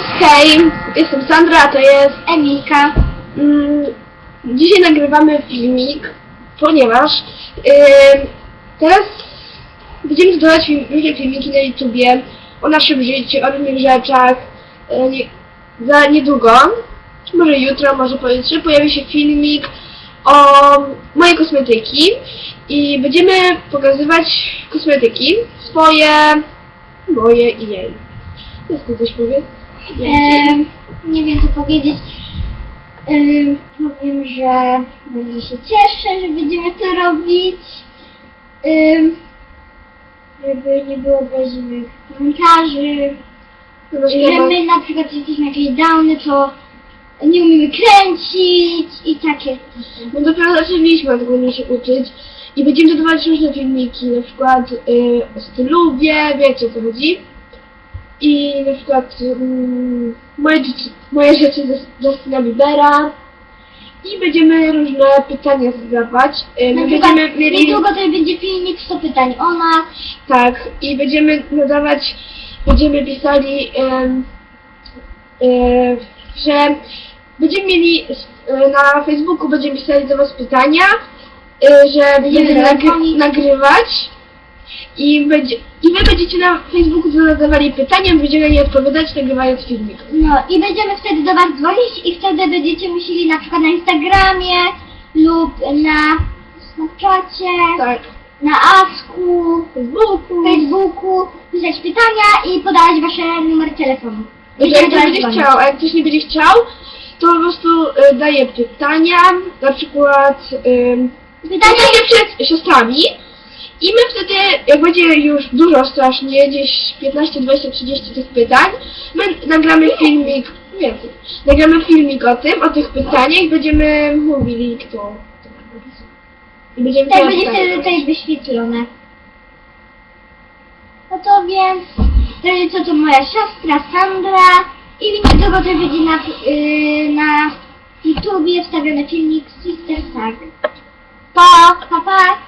hej, jestem Sandra, a to jest Emilka. Mm, dzisiaj nagrywamy filmik, ponieważ yy, teraz będziemy film, różne filmiki na YouTubie o naszym życiu, o różnych rzeczach. Yy, za niedługo, może jutro, może pojutrze, pojawi się filmik o mojej kosmetyki i będziemy pokazywać kosmetyki swoje, moje i jej. Jest tu coś powiedz? Nie wiem co powiedzieć. Em, powiem, że bardzo się cieszę, że będziemy to robić. Żeby nie było obraźliwych komentarzy. Że my na przykład jesteśmy jakieś downy, to nie umiemy kręcić i takie. No dopiero zaczęliśmy tego się uczyć i będziemy dodawać różne filmiki, na przykład y, o stylubie, wiecie o co chodzi. I na przykład mm, moje, rzeczy- moje rzeczy ze Justina Biebera. I będziemy różne pytania zadawać. Y, Na przykład będziemy mieli... niedługo też będzie filmik 100 pytań o nas. Tak, i będziemy nadawać, będziemy pisali, em, e, że będziemy mieli e, na Facebooku będziemy pisali do Was pytania, e, że Będziemy nagry nagrywać i, będzie, i Wy będziecie na Facebooku zadawali pytania, będziemy na nie odpowiadać nagrywając filmik. No i będziemy wtedy do Was dzwonić i wtedy będziecie musieli na przykład na Instagramie lub na Snapchacie, Tak, na Asku, Facebooku. Facebooku pisać pytania i podawać Wasze numery telefonu. Że jak Będziemy ktoś do Was będzie dzwonić. chciał, a jak ktoś nie będzie chciał, to po prostu e, daje pytania, na przykład em, Pytania Pytanie przed siostrami i my wtedy, jak będzie już dużo strasznie, gdzieś 15, 20, 30 tych pytań, my nagramy filmik, więcej, nagramy filmik o tym, o tych pytaniach i będziemy mówili, kto i będziemy tak będzie wtedy tutaj wyświetlone. No to więc, to jest co to moja siostra Sandra i niedługo też będzie na, yy, na YouTubie wstawiony filmik Sister Tag. Pa, pa, pa.